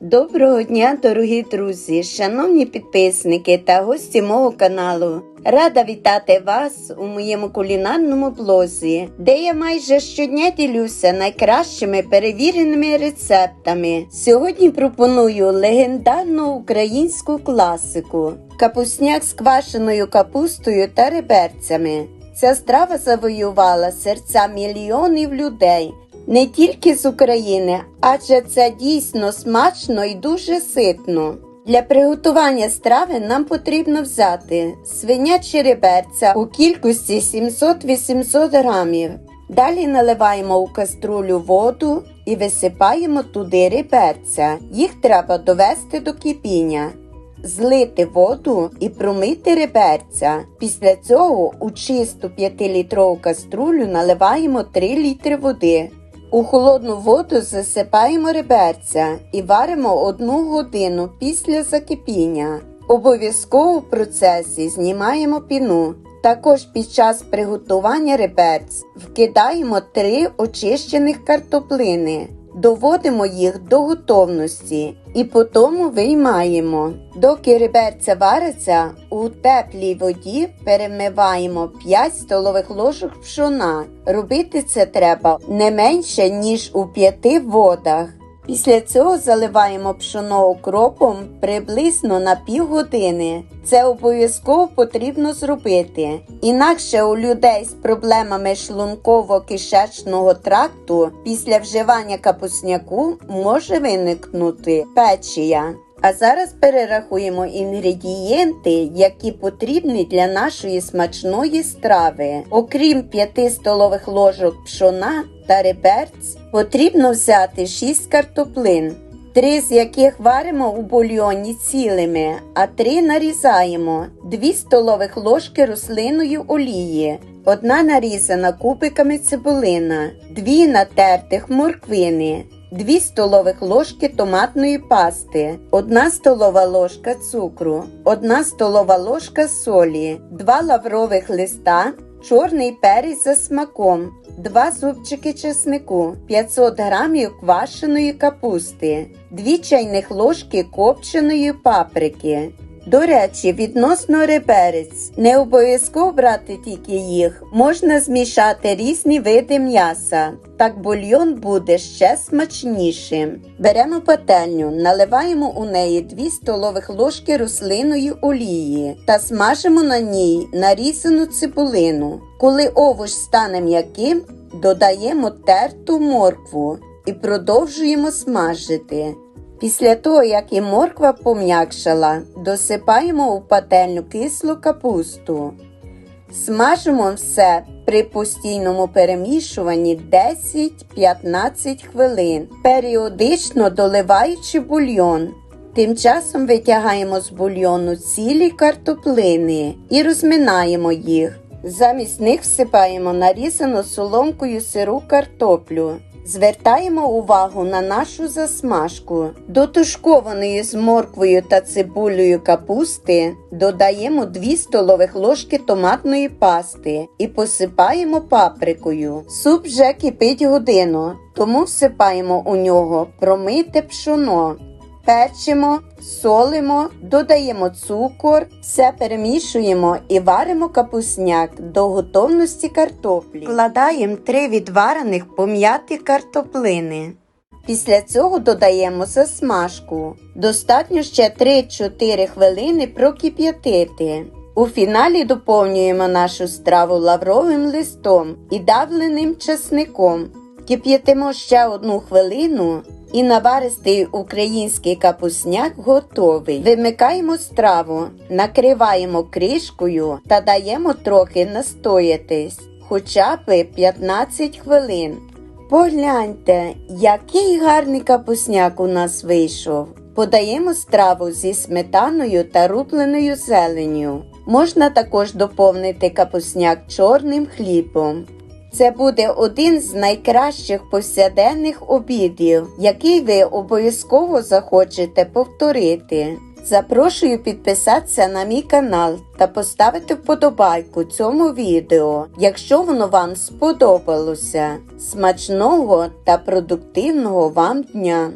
Доброго дня, дорогі друзі, шановні підписники та гості мого каналу. Рада вітати вас у моєму кулінарному блозі, де я майже щодня ділюся найкращими перевіреними рецептами. Сьогодні пропоную легендарну українську класику капусняк з квашеною капустою та реберцями. Ця страва завоювала серця мільйонів людей не тільки з України, адже це дійсно смачно і дуже ситно. Для приготування страви нам потрібно взяти свинячі реберця у кількості 700-800 грамів. Далі наливаємо у каструлю воду і висипаємо туди реберця. Їх треба довести до кипіння. Злити воду і промити реберця. Після цього у чисту 5-літрову каструлю наливаємо 3 літри води. У холодну воду засипаємо реберця і варимо одну годину після закипіння. Обов'язково в процесі знімаємо піну. Також під час приготування реберць вкидаємо 3 очищених картоплини. Доводимо їх до готовності і потім виймаємо. Доки реберця вариться, у теплій воді перемиваємо 5 столових ложок пшона. Робити це треба не менше, ніж у 5 водах. Після цього заливаємо пшоно окропом приблизно на півгодини. Це обов'язково потрібно зробити. Інакше у людей з проблемами шлунково-кишечного тракту після вживання капусняку може виникнути печія. А зараз перерахуємо інгредієнти, які потрібні для нашої смачної страви. Окрім 5 столових ложок пшона та реберць, потрібно взяти 6 картоплин, 3 з яких варимо у бульйоні цілими, а 3 нарізаємо, 2 столових ложки рослинної олії, одна нарізана кубиками цибулина, 2 натертих морквини. 2 столових ложки томатної пасти, 1 столова ложка цукру, 1 столова ложка солі, 2 лаврових листа, чорний перець за смаком, 2 зубчики чеснику, 500 грамів квашеної капусти, 2 чайних ложки копченої паприки. До речі, відносно реберець, не обов'язково брати тільки їх, можна змішати різні види м'яса. Так бульйон буде ще смачнішим. Беремо пательню, наливаємо у неї 2 столових ложки рослинної олії та смажимо на ній нарізану цибулину. Коли овоч стане м'яким, додаємо терту моркву і продовжуємо смажити. Після того, як і морква пом'якшала, досипаємо у пательню кислу капусту. Смажимо все при постійному перемішуванні 10-15 хвилин, періодично доливаючи бульйон. Тим часом витягаємо з бульйону цілі картоплини і розминаємо їх. Замість них всипаємо нарізану соломкою сиру картоплю. Звертаємо увагу на нашу засмажку. До тушкованої з морквою та цибулею капусти додаємо 2 столових ложки томатної пасти і посипаємо паприкою. Суп вже кипить годину, тому всипаємо у нього промите пшоно. Печимо, солимо, додаємо цукор, все перемішуємо і варимо капусняк до готовності картоплі. Вкладаємо 3 відварених пом'яті картоплини. Після цього додаємо засмажку. Достатньо ще 3-4 хвилини прокип'ятити. У фіналі доповнюємо нашу страву лавровим листом і давленим часником. Кип'ятимо ще одну хвилину і наваристий український капусняк готовий. Вимикаємо страву, накриваємо кришкою та даємо трохи настоятись, хоча б 15 хвилин. Погляньте, який гарний капусняк у нас вийшов. Подаємо страву зі сметаною та рубленою зеленню. Можна також доповнити капусняк чорним хлібом. Це буде один з найкращих повсяденних обідів, який ви обов'язково захочете повторити. Запрошую підписатися на мій канал та поставити вподобайку цьому відео, якщо воно вам сподобалося. Смачного та продуктивного вам дня!